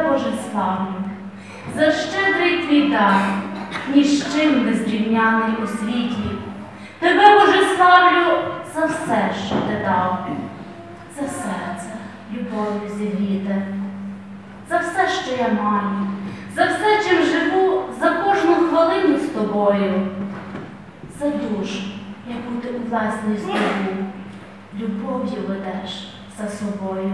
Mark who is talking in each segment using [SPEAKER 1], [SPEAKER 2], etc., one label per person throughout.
[SPEAKER 1] Тебе, Боже, славлю, за щедрий твій дар, ні з чим не зрівняний у світі. Тебе, Боже, славлю за все, що ти дав, за серце, любов'ю зігріте, за все, що я маю, за все, чим живу, за кожну хвилину з тобою, за душу, яку ти у власній здобув, любов'ю ведеш за собою.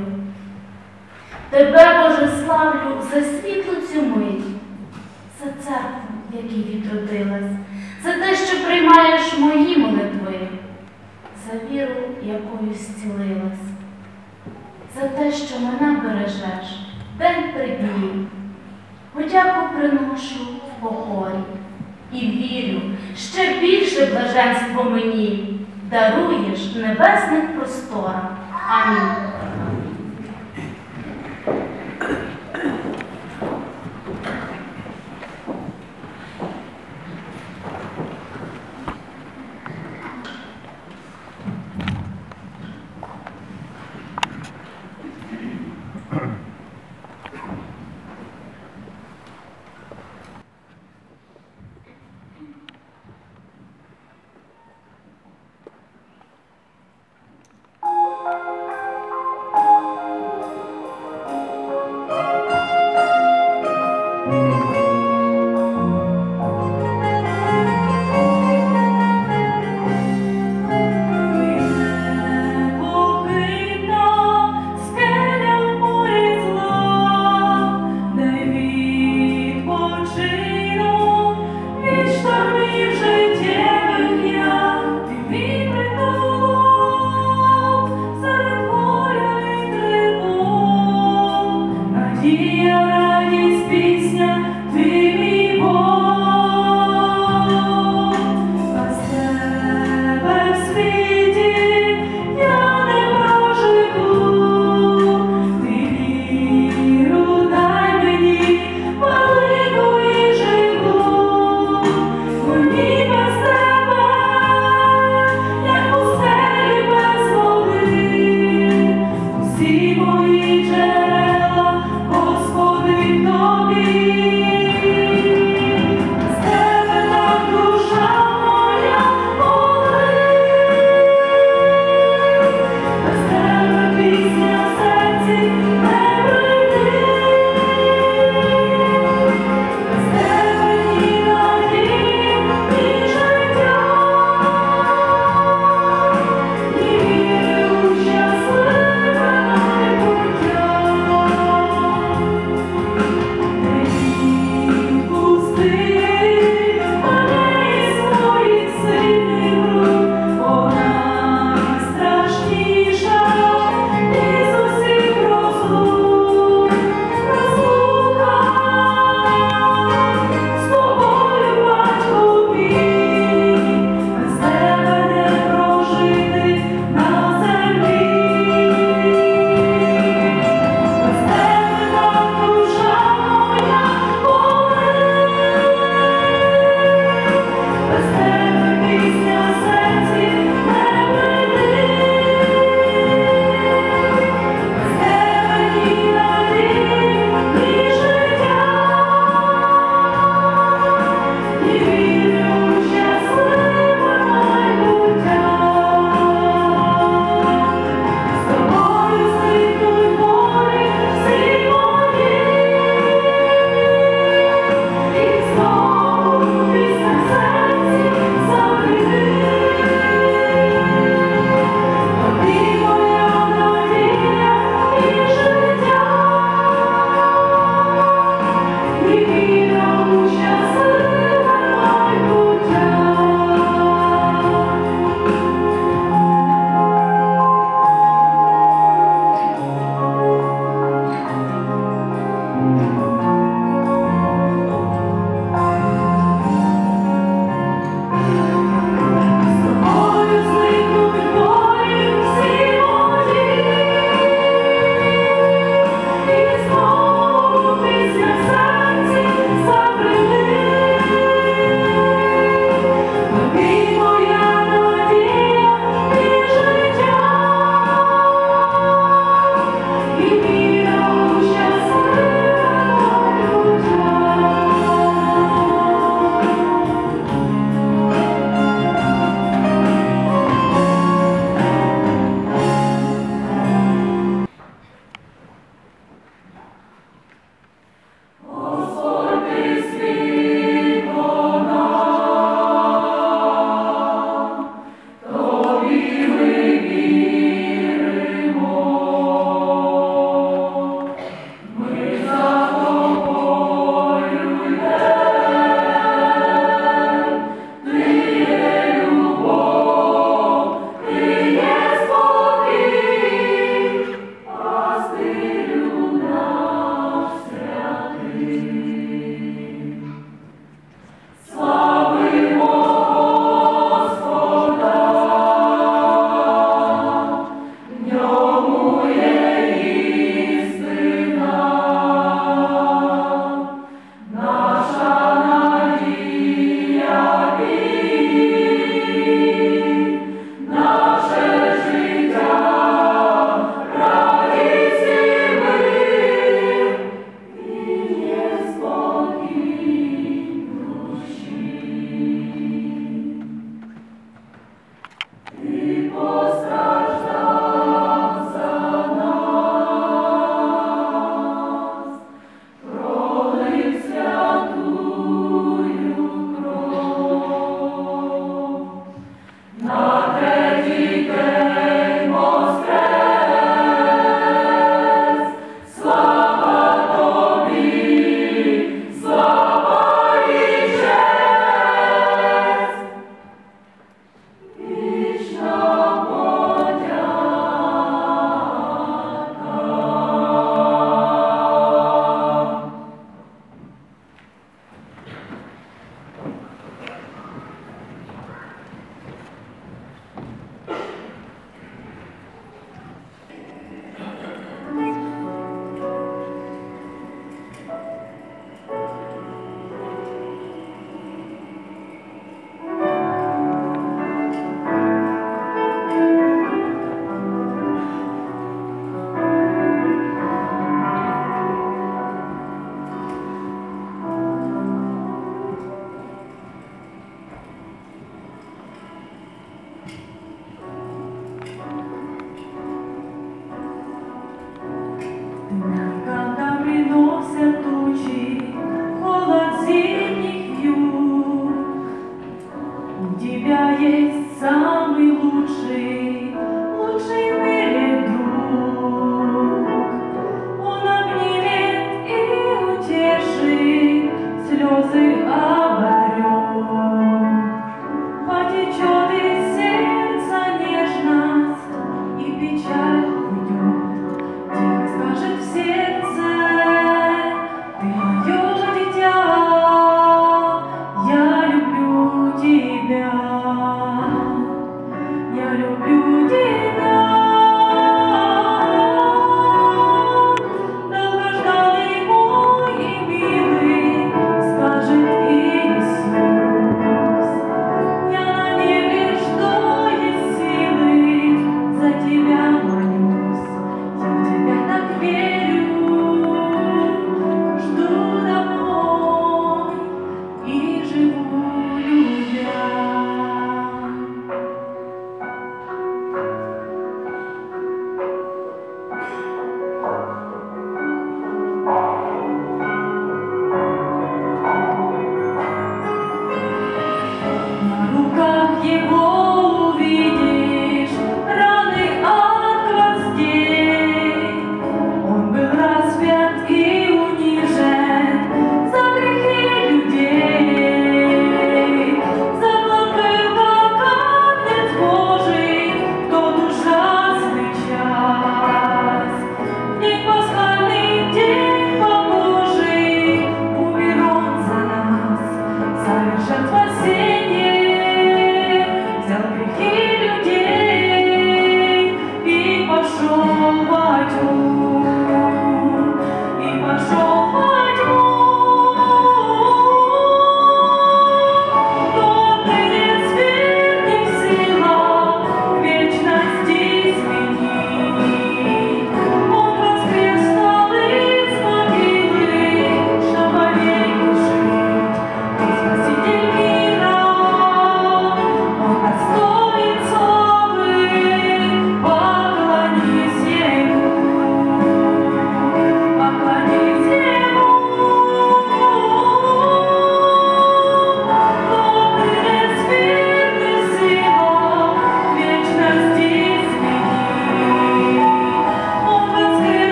[SPEAKER 1] Тебе, Боже, славлю за світлу цю мить, за церкву, в якій відродилась, за те, що приймаєш мої молитви, за віру, якою зцілилась, за те, що мене бережеш день при дні. Подяку приношу в покорі і вірю, ще більше блаженство мені даруєш небесних просторах. Амінь.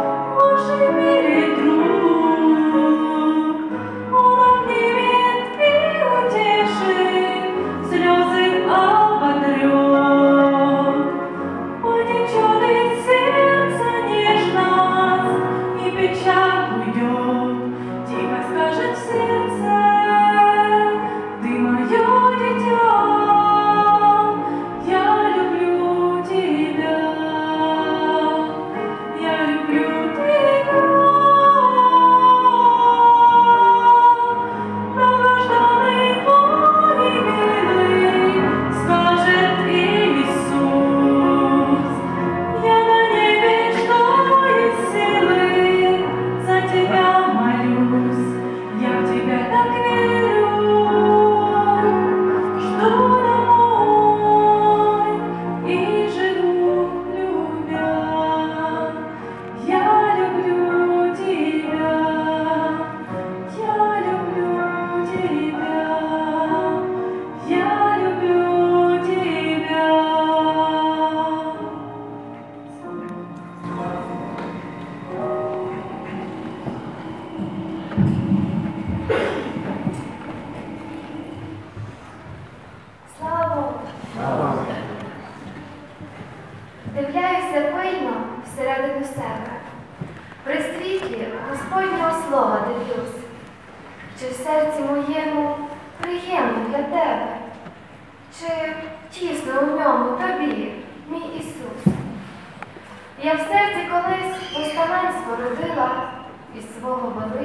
[SPEAKER 2] 我是你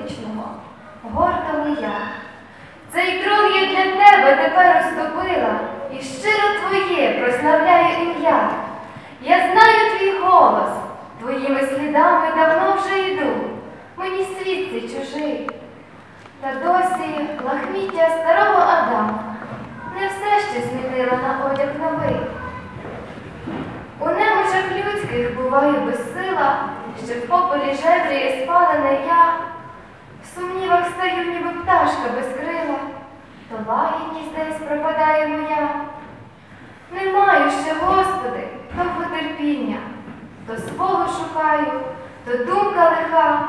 [SPEAKER 2] свого величного, гордого я. Цей трон я для тебе тепер уступила, і щиро твоє прославляю ім'я. Я знаю твій голос, твоїми слідами давно вже йду. Мені світ цей чужий. Та досі лахміття старого Адама не все ще змінила на одяг новий. У немочах людських буває безсила, що в пополі жебріє спалене я. Сумнівах стаю, ніби пташка без крила, то лагідність десь пропадає моя. Не маю ще, Господи, довго терпіння, то свого шукаю, то думка лиха.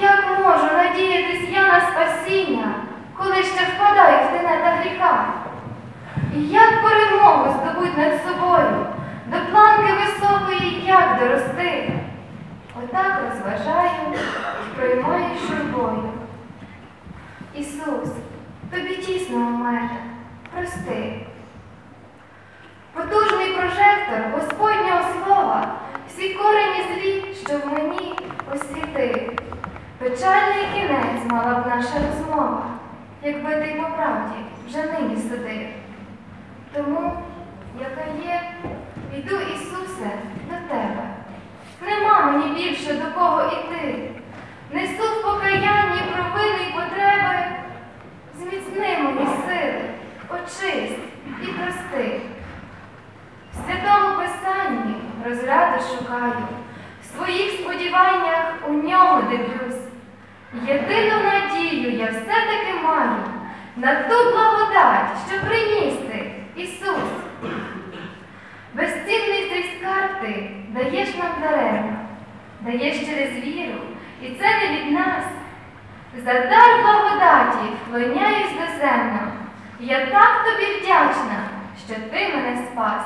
[SPEAKER 2] Як можу надіятись я на спасіння, коли ще впадаю в тенета гріха? І як перемогу здобуть над собою, до планки високої як дорости? Отак розважаю і приймаю журбою. Ісус, тобі тісно у мене, прости. Потужний прожектор Господнього слова, всі корені злі, що в мені освітив. Печальний кінець мала б наша розмова, якби ти по правді вже нині судив. Тому, яка є, йду, Ісусе, до тебе. Нема мені більше до кого іти. Несу в покаянні провини й потреби. Зміцни мої сили, очисть і прости. В святому Писанні розради шукаю, в своїх сподіваннях у ньому дивлюсь. Єдину надію я все-таки маю на ту благодать, що приніс ти, Ісус. Безцінний цей скарб ти даєш нам даремно, даєш через віру, і це не від нас. За дар благодаті вклоняюсь до землю. Я так тобі вдячна, що ти мене спас.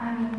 [SPEAKER 2] Амінь.